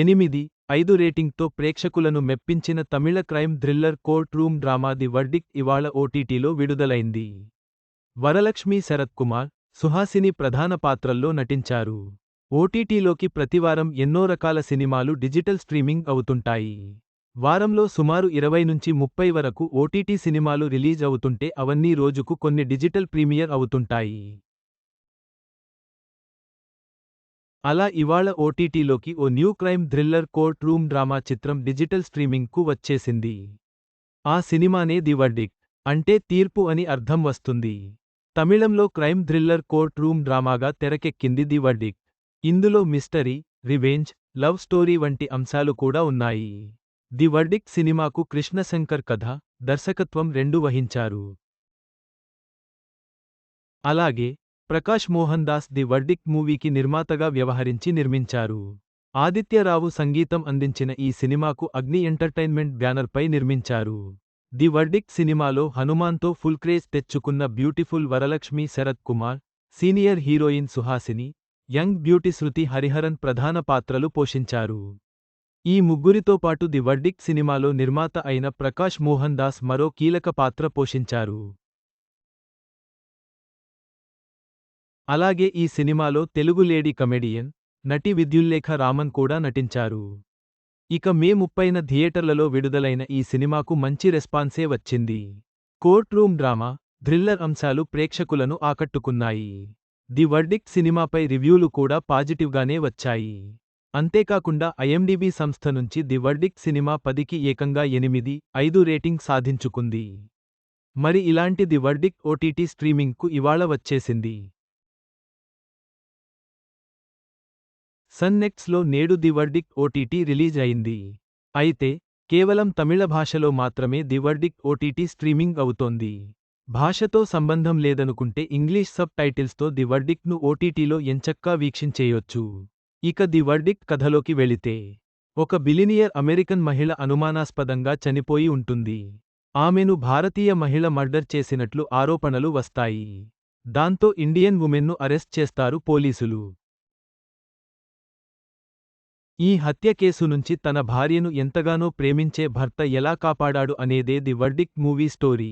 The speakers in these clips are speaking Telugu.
ఎనిమిది ఐదు రేటింగ్తో ప్రేక్షకులను మెప్పించిన Tamil crime thriller courtroom drama the verdict ఇవాళ ఓటీటీలో విడుదలైంది. వరలక్ష్మి శరత్ కుమార్ సుహాసిని ప్రధాన పాత్రల్లో నటించారు. ఓటీటీలోకి ప్రతివారం ఎన్నో రకాల సినిమాలు డిజిటల్ స్ట్రీమింగ్ అవుతుంటాయి. వారంలో సుమారు ఇరవై నుంచి ముప్పై వరకు ఓటీటీ సినిమాలు రిలీజ్ అవుతుంటే అవన్నీ రోజుకు కొన్ని డిజిటల్ ప్రీమియర్ అవుతుంటాయి. అలా ఇవాళ ఓటీటీలోకి ఓ new crime thriller courtroom drama చిత్రం డిజిటల్ స్ట్రీమింగ్కు వచ్చేసింది. ఆ సినిమానే ది వర్డిక్ట్ అంటే తీర్పు అని అర్థం వస్తుంది. తమిళంలో క్రైమ్ థ్రిల్లర్ కోర్ట్ రూమ్ డ్రామాగా తెరకెక్కింది ది వర్డిక్ట్. ఇందులో మిస్టరీ రివెంజ్ లవ్ స్టోరీ వంటి అంశాలు కూడా ఉన్నాయి. ది వర్డిక్ట్ సినిమాకు కృష్ణశంకర్ కథ దర్శకత్వం రెండు వహించారు. అలాగే ప్రకాష్ మోహన్ దాస్ ది వర్డిక్ మూవీకి నిర్మాతగా వ్యవహరించి నిర్మించారు. ఆదిత్యరావు సంగీతం అందించిన ఈ సినిమాకు అగ్ని ఎంటర్టైన్మెంట్ బ్యానర్పై నిర్మించారు. ది వర్డిక్ సినిమాలో హనుమాన్తో ఫుల్ క్రేజ్ తెచ్చుకున్న beautiful Varalakshmi Sarath Kumar senior heroine Suhasini young beauty Shruti Hariharan ప్రధాన పాత్రలు పోషించారు. ఈ ముగ్గురితో పాటు ది వర్డిక్ సినిమాలో నిర్మాత అయిన ప్రకాష్ మోహన్ దాస్ మరో కీలక పాత్ర పోషించారు. అలాగే ఈ సినిమాలో తెలుగు లేడీ కమెడియన్ నటి విద్యుల్లేఖ రామన్ కూడా నటించారు. ఇక మే ముప్పైన థియేటర్లలో విడుదలైన ఈ సినిమాకు మంచి రెస్పాన్సే వచ్చింది. కోర్ట్ రూమ్ డ్రామా థ్రిల్లర్ అంశాలు ప్రేక్షకులను ఆకట్టుకున్నాయి. ది వర్డిక్ట్ సినిమాపై రివ్యూలు కూడా పాజిటివ్గానే వచ్చాయి. అంతేకాకుండా ఐఎండిబి సంస్థ నుంచి ది వర్డిక్ట్ సినిమా పదికి ఏకంగా ఎనిమిది ఐదు రేటింగ్ సాధించుకుంది. మరి ఇలాంటి ది వర్డిక్ట్ ఓటీటీ స్ట్రీమింగ్కు ఇవాళ వచ్చేసింది. సన్నెక్స్లో నేడు ది వర్డిక్ట్ ఓటీటీ రిలీజ్ అయింది. అయితే కేవలం తమిళ భాషలో మాత్రమే ది వర్డిక్ట్ ఓటీటీ స్ట్రీమింగ్ అవుతోంది. భాషతో సంబంధం లేదనుకుంటే ఇంగ్లీష్ సబ్ టైటిల్స్తో ది వర్డిక్ట్ను ఓటీటీలో ఎంచక్కా వీక్షించేయొచ్చు. ఇక ది వర్డిక్ట్ కథలోకి వెళితే ఒక బిలినియర్ అమెరికన్ మహిళ అనుమానాస్పదంగా చనిపోయి ఉంటుంది. ఆమెను భారతీయ మహిళ మర్డర్ చేసినట్లు ఆరోపణలు వస్తాయి. దాంతో ఇండియన్ ఉమెన్ను అరెస్ట్ చేస్తారు పోలీసులు. ఈ హత్య కేసు నుంచి తన భార్యను ఎంతగానో ప్రేమించే భర్త ఎలా కాపాడాడు అనేదే ది వర్డిక్ మూవీ స్టోరీ.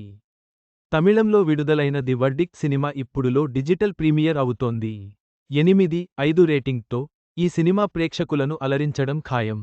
తమిళంలో విడుదలైన ది వర్డిక్ సినిమా ఇప్పుడులో డిజిటల్ ప్రీమియర్ అవుతోంది. ఎనిమిది ఐదు రేటింగ్తో ఈ సినిమా ప్రేక్షకులను అలరించడం ఖాయం.